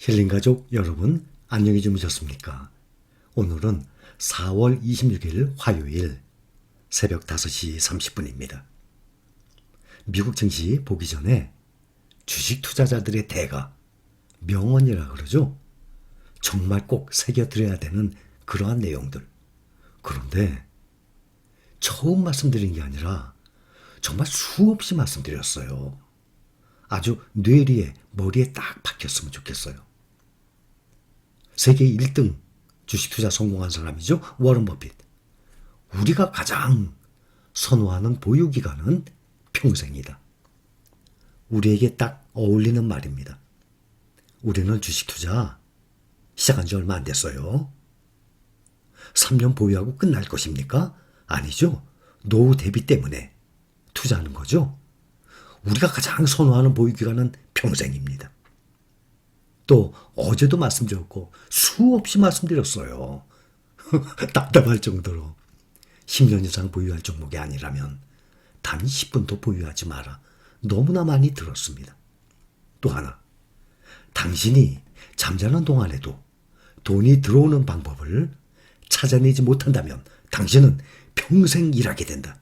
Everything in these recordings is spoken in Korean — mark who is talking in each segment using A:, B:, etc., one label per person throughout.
A: 힐링 가족 여러분, 안녕히 주무셨습니까? 오늘은 4월 26일 화요일 새벽 5시 30분입니다. 미국 증시 보기 전에 주식 투자자들의 대가, 명언이라 그러죠? 정말 꼭 새겨드려야 되는 그러한 내용들. 그런데 처음 말씀드린 게 아니라 정말 수없이 말씀드렸어요. 아주 뇌리에 머리에 딱 박혔으면 좋겠어요. 세계 1등 주식 투자 성공한 사람이죠. 워런 버핏. 우리가 가장 선호하는 보유 기간은 평생이다. 우리에게 딱 어울리는 말입니다. 우리는 주식 투자 시작한 지 얼마 안 됐어요. 3년 보유하고 끝날 것입니까? 아니죠. 노후 대비 때문에 투자하는 거죠. 우리가 가장 선호하는 보유 기간은 평생입니다. 또 어제도 말씀드렸고 수없이 말씀드렸어요. 답답할 정도로 10년 이상 보유할 종목이 아니라면 단 10분도 보유하지 마라. 너무나 많이 들었습니다. 또 하나, 당신이 잠자는 동안에도 돈이 들어오는 방법을 찾아내지 못한다면 당신은 평생 일하게 된다.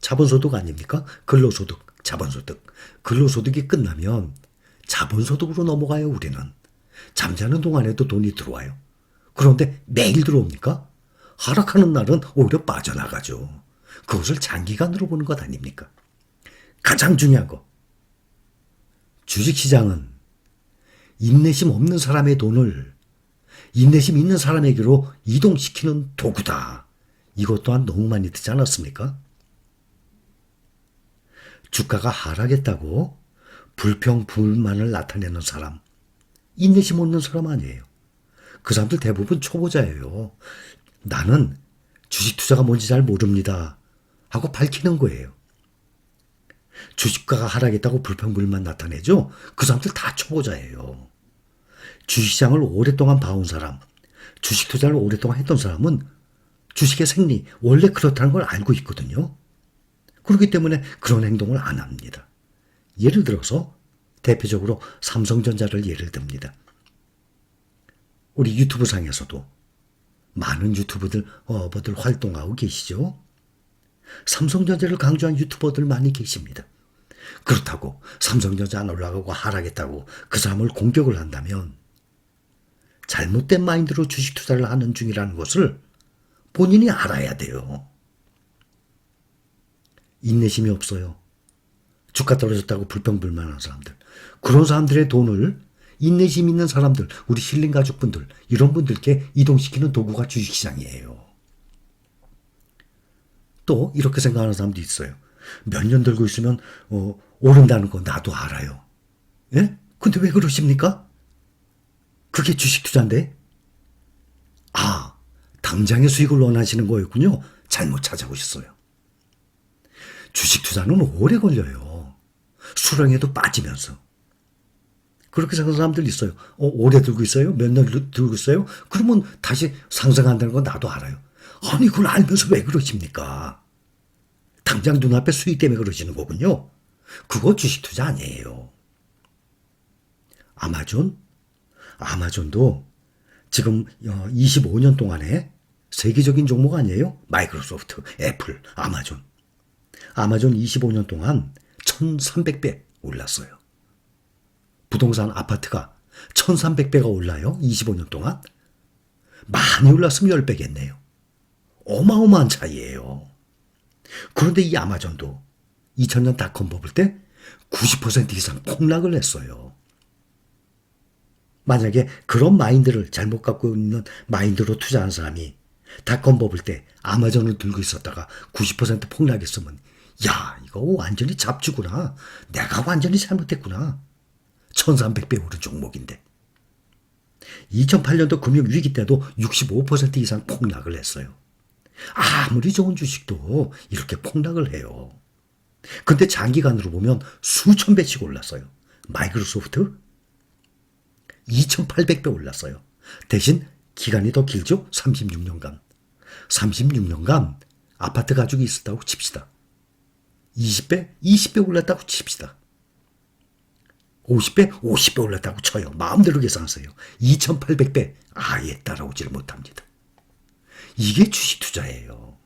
A: 자본소득 아닙니까? 근로소득, 자본소득. 근로소득이 끝나면 자본소득으로 넘어가요, 우리는. 잠자는 동안에도 돈이 들어와요. 그런데 매일 들어옵니까? 하락하는 날은 오히려 빠져나가죠. 그것을 장기간으로 보는 것 아닙니까? 가장 중요한 거. 주식시장은 인내심 없는 사람의 돈을 인내심 있는 사람에게로 이동시키는 도구다. 이것 또한 너무 많이 듣지 않았습니까? 주가가 하락했다고 불평, 불만을 나타내는 사람, 인내심 없는 사람 아니에요. 그 사람들 대부분 초보자예요. 나는 주식 투자가 뭔지 잘 모릅니다. 하고 밝히는 거예요. 주식가가 하락했다고 불평불만 나타내죠? 그 사람들 다 초보자예요. 주식시장을 오랫동안 봐온 사람, 주식 투자를 오랫동안 했던 사람은 주식의 생리, 원래 그렇다는 걸 알고 있거든요. 그렇기 때문에 그런 행동을 안 합니다. 예를 들어서 대표적으로 삼성전자를 예를 듭니다. 우리 유튜브 상에서도 많은 유튜버들, 어버들 활동하고 계시죠? 삼성전자를 강조한 유튜버들 많이 계십니다. 그렇다고 삼성전자 안 올라가고 하락했다고 그 사람을 공격을 한다면 잘못된 마인드로 주식 투자를 하는 중이라는 것을 본인이 알아야 돼요. 인내심이 없어요. 주가 떨어졌다고 불평불만한 사람들. 그런 사람들의 돈을 인내심 있는 사람들, 우리 힐링 가족분들, 이런 분들께 이동시키는 도구가 주식시장이에요. 또 이렇게 생각하는 사람도 있어요. 몇 년 들고 있으면 어, 오른다는 거 나도 알아요. 예? 근데 왜 그러십니까? 그게 주식 투자인데? 아, 당장의 수익을 원하시는 거였군요. 잘못 찾아오셨어요. 주식 투자는 오래 걸려요. 수렁에도 빠지면서. 그렇게 생각하는 사람들 있어요. 어, 오래 들고 있어요? 몇 년 들고 있어요? 그러면 다시 상승한다는 건 나도 알아요. 아니, 그걸 알면서 왜 그러십니까? 당장 눈앞에 수익 때문에 그러시는 거군요. 그거 주식 투자 아니에요. 아마존? 아마존도 지금 25년 동안에 세계적인 종목 아니에요? 마이크로소프트, 애플, 아마존. 아마존 25년 동안 1300배 올랐어요. 부동산 아파트가 1300배가 올라요. 25년 동안. 많이 올랐으면 10배겠네요. 어마어마한 차이예요. 그런데 이 아마존도 2000년 닷컴 버블 때 90% 이상 폭락을 했어요. 만약에 그런 마인드를 잘못 갖고 있는 마인드로 투자한 사람이 닷컴 버블 때 아마존을 들고 있었다가 90% 폭락했으면 야 이거 완전히 잡주구나. 내가 완전히 잘못했구나. 1300배 오른 종목인데. 2008년도 금융위기 때도 65% 이상 폭락을 했어요. 아무리 좋은 주식도 이렇게 폭락을 해요. 근데 장기간으로 보면 수천 배씩 올랐어요. 마이크로소프트 2800배 올랐어요. 대신 기간이 더 길죠? 36년간. 36년간 아파트 가족이 있었다고 칩시다. 20배? 20배 올랐다고 칩시다. 50배, 50배 올랐다고 쳐요. 마음대로 계산하세요. 2800배 아예 따라오지를 못합니다. 이게 주식 투자예요.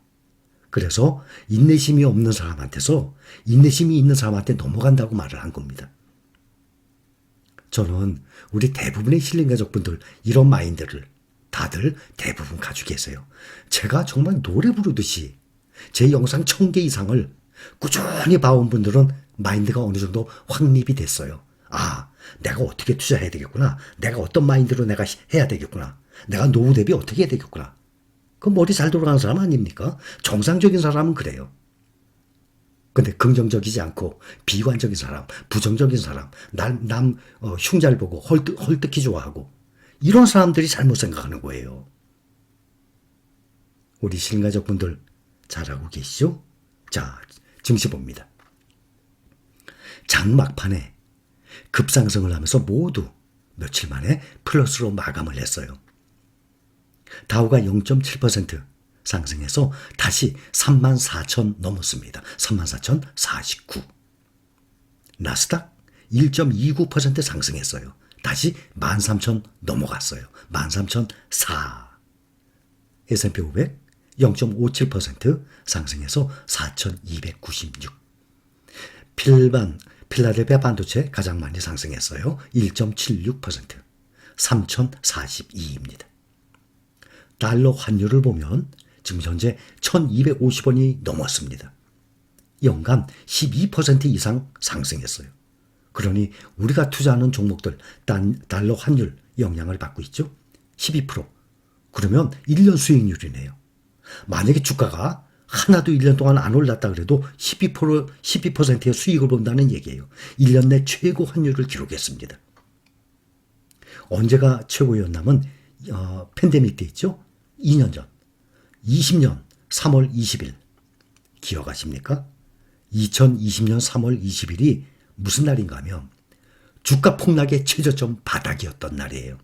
A: 그래서 인내심이 없는 사람한테서 인내심이 있는 사람한테 넘어간다고 말을 한 겁니다. 저는 우리 대부분의 실린 가족분들 이런 마인드를 다들 대부분 가지고 계세요. 제가 정말 노래 부르듯이 제 영상 1000개 이상을 꾸준히 봐온 분들은 마인드가 어느 정도 확립이 됐어요. 아, 내가 어떻게 투자해야 되겠구나. 내가 어떤 마인드로 내가 해야 되겠구나. 내가 노후 대비 어떻게 해야 되겠구나. 그 머리 잘 돌아가는 사람 아닙니까? 정상적인 사람은 그래요. 근데 긍정적이지 않고 비관적인 사람, 부정적인 사람, 남, 남 어, 흉잘 보고 헐떡, 헐떡히 좋아하고 이런 사람들이 잘못 생각하는 거예요. 우리 신가족분들 잘하고 계시죠? 자, 증시 봅니다. 장 막판에 급상승을 하면서 모두 며칠 만에 플러스로 마감을 했어요. 다우가 0.7% 상승해서 다시 34,000 넘었습니다. 34,049. 나스닥 1.29% 상승했어요. 다시 13,000 넘어갔어요. 13,004. S&P 500 0.57% 상승해서 4,296. 필반 필라델피아 반도체 가장 많이 상승했어요. 1.76%. 3,042입니다. 달러 환율을 보면 지금 현재 1,250원이 넘었습니다. 연간 12% 이상 상승했어요. 그러니 우리가 투자하는 종목들 단, 달러 환율 영향을 받고 있죠. 12%. 그러면 1년 수익률이네요. 만약에 주가가 하나도 1년 동안 안 올랐다 그래도 12% 12%의 수익을 본다는 얘기예요. 1년 내 최고 환율을 기록했습니다. 언제가 최고였냐면 어, 팬데믹 때 있죠. 2년 전. 20년 3월 20일. 기억하십니까? 2020년 3월 20일이 무슨 날인가 하면 주가 폭락의 최저점 바닥이었던 날이에요.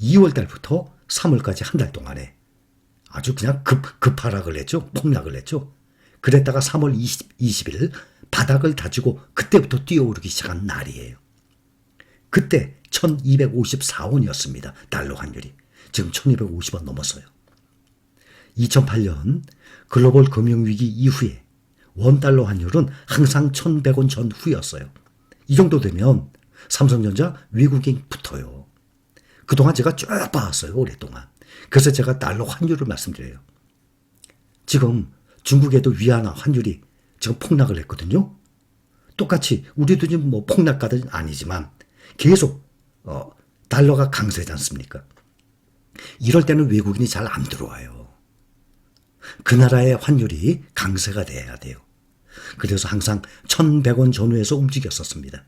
A: 2월 달부터 3월까지 한 달 동안에 아주 그냥 급, 급하락을 했죠. 폭락을 했죠. 그랬다가 3월 20, 20일 바닥을 다지고 그때부터 뛰어오르기 시작한 날이에요. 그때 1254원이었습니다. 달러 환율이. 지금 1250원 넘었어요. 2008년 글로벌 금융위기 이후에 원달러 환율은 항상 1100원 전후였어요. 이 정도 되면 삼성전자 외국인 붙어요. 그동안 제가 쭉 봐왔어요. 오랫동안. 그래서 제가 달러 환율을 말씀드려요. 지금 중국에도 위안화 환율이 지금 폭락을 했거든요. 똑같이 우리도 지금 뭐 폭락가든 아니지만 계속 어, 달러가 강세지 않습니까? 이럴 때는 외국인이 잘 안 들어와요. 그 나라의 환율이 강세가 돼야 돼요. 그래서 항상 1100원 전후에서 움직였었습니다.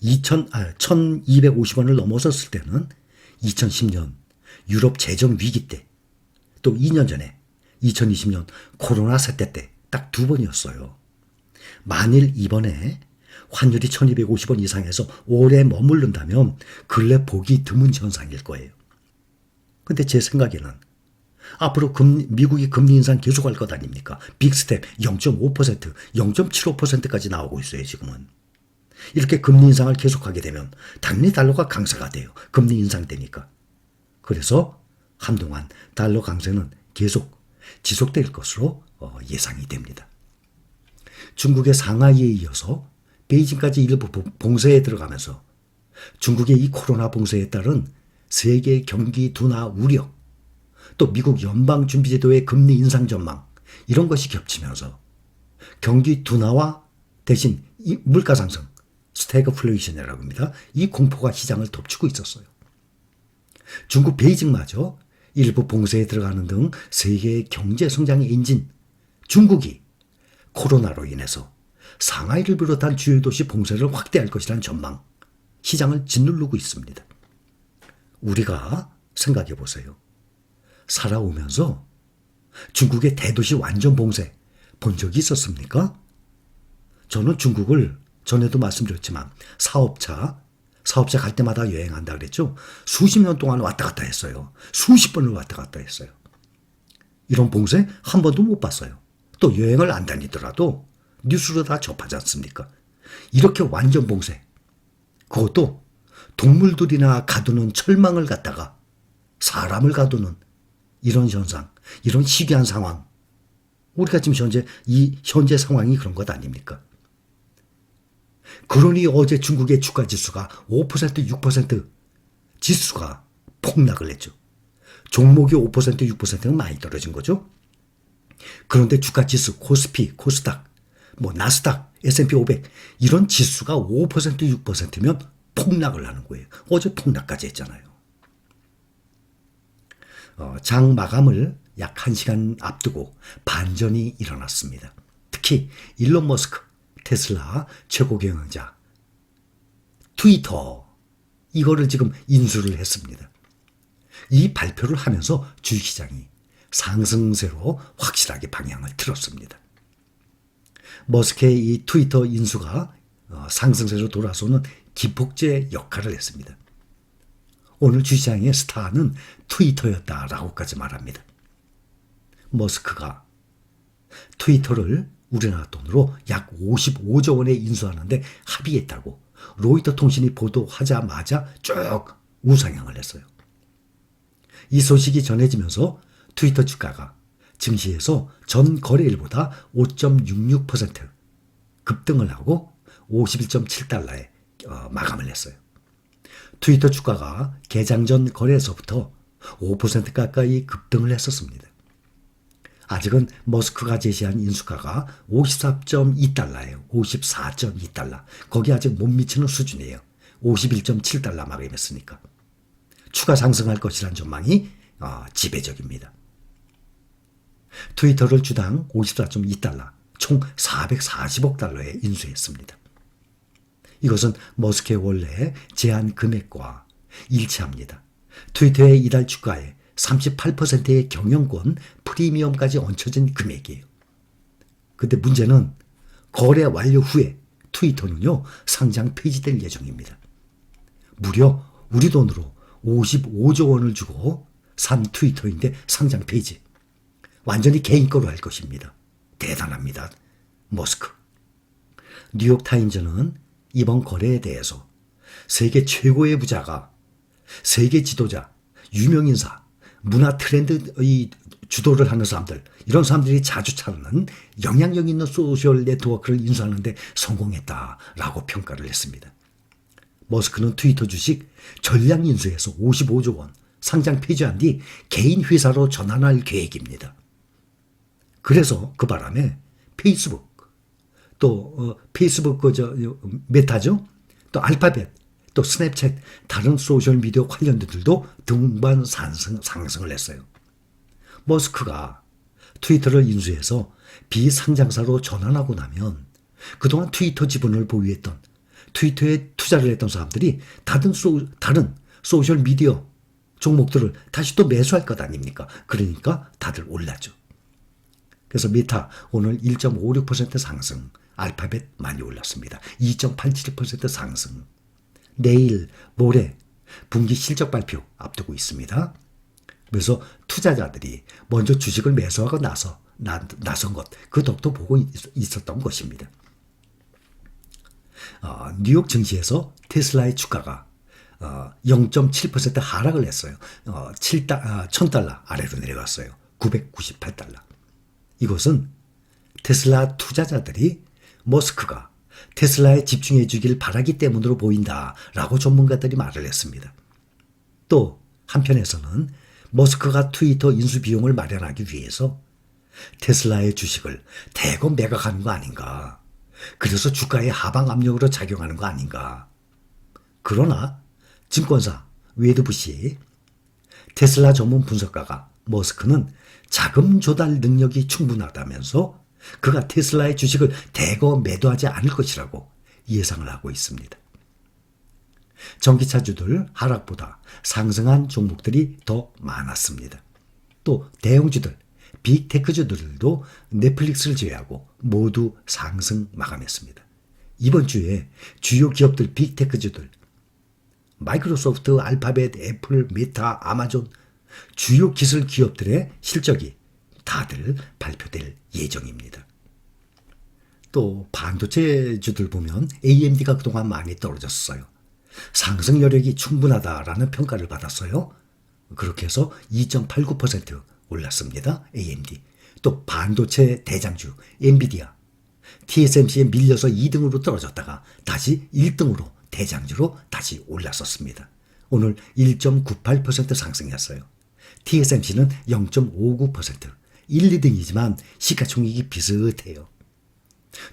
A: 2000, 아, 1250원을 넘어섰을 때는 2010년 유럽 재정 위기 때, 또 2년 전에 2020년 코로나 사태 때 딱 두 번이었어요. 만일 이번에 환율이 1250원 이상에서 오래 머무른다면 근래 보기 드문 현상일 거예요. 근데 제 생각에는 앞으로 금, 미국이 금리 인상 계속할 것 아닙니까? 빅스텝 0.5%, 0.75%까지 나오고 있어요, 지금은. 이렇게 금리 인상을 계속하게 되면 당연히 달러가 강세가 돼요. 금리 인상되니까. 그래서 한동안 달러 강세는 계속 지속될 것으로 어, 예상이 됩니다. 중국의 상하이에 이어서 베이징까지 일부 봉쇄에 들어가면서 중국의 이 코로나 봉쇄에 따른 세계 경기 둔화 우려, 또 미국 연방준비제도의 금리 인상 전망, 이런 것이 겹치면서 경기 둔화와 대신 물가 상승, 스태그플레이션이라고 합니다. 이 공포가 시장을 덮치고 있었어요. 중국 베이징마저 일부 봉쇄에 들어가는 등 세계의 경제 성장의 엔진 중국이 코로나로 인해서 상하이를 비롯한 주요 도시 봉쇄를 확대할 것이라는 전망, 시장을 짓누르고 있습니다. 우리가 생각해 보세요. 살아오면서 중국의 대도시 완전 봉쇄 본 적이 있었습니까? 저는 중국을 전에도 말씀드렸지만 사업차 사업자 갈 때마다 여행한다 그랬죠. 수십 년 동안 왔다 갔다 했어요. 수십 번을 왔다 갔다 했어요. 이런 봉쇄 한 번도 못 봤어요. 또 여행을 안 다니더라도 뉴스로 다 접하지 않습니까? 이렇게 완전 봉쇄. 그것도 동물들이나 가두는 철망을 갖다가 사람을 가두는 이런 현상, 이런 시기한 상황. 우리가 지금 현재 이 현재 상황이 그런 것 아닙니까? 그러니 어제 중국의 주가 지수가 5% 6% 지수가 폭락을 했죠. 종목이 5% 6%는 많이 떨어진 거죠. 그런데 주가 지수 코스피, 코스닥, 뭐 나스닥, S&P 500 이런 지수가 5% 6%면 폭락을 하는 거예요. 어제 폭락까지 했잖아요. 어, 장 마감을 약 1시간 앞두고 반전이 일어났습니다. 특히 일론 머스크, 테슬라 최고 경영자, 트위터 이거를 지금 인수를 했습니다. 이 발표를 하면서 주식시장이 상승세로 확실하게 방향을 틀었습니다. 머스크의 이 트위터 인수가 어, 상승세로 돌아서는 기폭제 역할을 했습니다. 오늘 주시장의 스타는 트위터였다라고까지 말합니다. 머스크가 트위터를 우리나라 돈으로 약 55조 원에 인수하는데 합의했다고 로이터 통신이 보도하자마자 쭉 우상향을 했어요. 이 소식이 전해지면서 트위터 주가가 증시에서 전 거래일보다 5.66% 급등을 하고 51.7달러에 어, 마감을 했어요. 트위터 주가가 개장 전 거래에서부터 5% 가까이 급등을 했었습니다. 아직은 머스크가 제시한 인수가가 54.2달러예요. 54.2달러. 거기 아직 못 미치는 수준이에요. 51.7달러 마감했으니까. 추가 상승할 것이란 전망이 어, 지배적입니다. 트위터를 주당 54.2달러, 총 440억 달러에 인수했습니다. 이것은 머스크의 원래 제한 금액과 일치합니다. 트위터의 이달 주가에 38%의 경영권 프리미엄까지 얹혀진 금액이에요. 근데 문제는 거래 완료 후에 트위터는요, 상장 폐지될 예정입니다. 무려 우리 돈으로 55조 원을 주고 산 트위터인데 상장 폐지. 완전히 개인 거로 할 것입니다. 대단합니다. 머스크. 뉴욕타임즈는 이번 거래에 대해서 세계 최고의 부자가 세계 지도자, 유명인사, 문화 트렌드의 주도를 하는 사람들, 이런 사람들이 자주 찾는 영향력 있는 소셜 네트워크를 인수하는데 성공했다라고 평가를 했습니다. 머스크는 트위터 주식 전량 인수해서 55조 원 상장 폐지한 뒤 개인 회사로 전환할 계획입니다. 그래서 그 바람에 페이스북 또 어, 페이스북 그저 메타죠 또 알파벳 또 스냅챗 다른 소셜 미디어 관련들도 등반 상승, 상승을 했어요. 머스크가 트위터를 인수해서 비상장사로 전환하고 나면 그동안 트위터 지분을 보유했던 트위터에 투자를 했던 사람들이 다른, 소, 다른 소셜 미디어 종목들을 다시 또 매수할 것 아닙니까? 그러니까 다들 올랐죠. 그래서 메타 오늘 1.56% 상승, 알파벳 많이 올랐습니다. 2.87% 상승. 내일, 모레 분기 실적 발표 앞두고 있습니다. 그래서 투자자들이 먼저 주식을 매수하고 나서 나, 나선 것, 그 덕도 보고 있, 었던 것입니다. 어, 뉴욕 증시에서 테슬라의 주가가 어, 0.7% 하락을 했어요. 어, 7다, 아, 1000달러 아래로 내려갔어요. 998달러. 이것은 테슬라 투자자들이 머스크가 테슬라에 집중해 주길 바라기 때문으로 보인다 라고 전문가들이 말을 했습니다. 또 한편에서는 머스크가 트위터 인수 비용을 마련하기 위해서 테슬라의 주식을 대거 매각하는 거 아닌가. 그래서 주가의 하방 압력으로 작용하는 거 아닌가. 그러나 증권사 웨드부시 테슬라 전문 분석가가 머스크는 자금 조달 능력이 충분하다면서 그가 테슬라의 주식을 대거 매도하지 않을 것이라고 예상을 하고 있습니다. 전기차주들 하락보다 상승한 종목들이 더 많았습니다. 또 대형주들, 빅테크주들도 넷플릭스를 제외하고 모두 상승 마감했습니다. 이번 주에 주요 기업들 빅테크주들 마이크로소프트, 알파벳, 애플, 메타, 아마존 주요 기술 기업들의 실적이 다들 발표될 예정입니다. 또 반도체주들 보면 AMD가 그동안 많이 떨어졌어요. 상승 여력이 충분하다라는 평가를 받았어요. 그렇게 해서 2.89% 올랐습니다. AMD. 또 반도체 대장주 엔비디아. TSMC에 밀려서 2등으로 떨어졌다가 다시 1등으로 대장주로 다시 올랐었습니다. 오늘 1.98% 상승했어요. TSMC는 0.59%, 1, 2등이지만 시가총액이 비슷해요.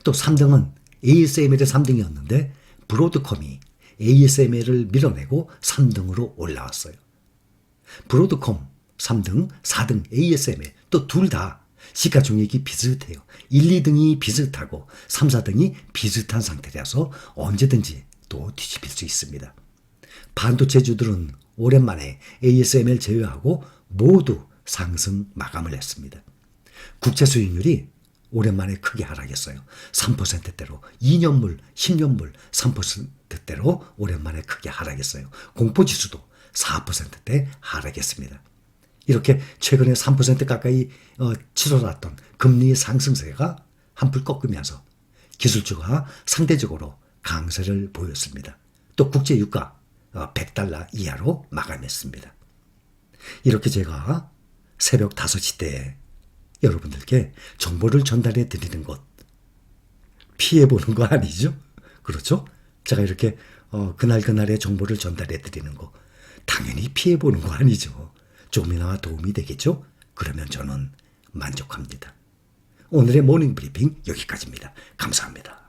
A: 또 3등은 ASML의 3등이었는데 브로드컴이 ASML을 밀어내고 3등으로 올라왔어요. 브로드컴 3등, 4등 ASML 또 둘 다 시가총액이 비슷해요. 1, 2등이 비슷하고 3, 4등이 비슷한 상태라서 언제든지 또 뒤집힐 수 있습니다. 반도체주들은 오랜만에 ASML 제외하고 모두 상승 마감을 했습니다. 국채 수익률이 오랜만에 크게 하락했어요. 3%대로 2년물, 10년물 3%대로 오랜만에 크게 하락했어요. 공포지수도 4%대 하락했습니다. 이렇게 최근에 3% 가까이 어, 치솟았던 금리 상승세가 한풀 꺾으면서 기술주가 상대적으로 강세를 보였습니다. 또 국제 유가 어, 100달러 이하로 마감했습니다. 이렇게 제가 새벽 5시 때 여러분들께 정보를 전달해 드리는 것 피해 보는 거 아니죠? 그렇죠? 제가 이렇게 어, 그날 그날의 정보를 전달해 드리는 거 당연히 피해 보는 거 아니죠. 조금이나마 도움이 되겠죠? 그러면 저는 만족합니다. 오늘의 모닝 브리핑 여기까지입니다. 감사합니다.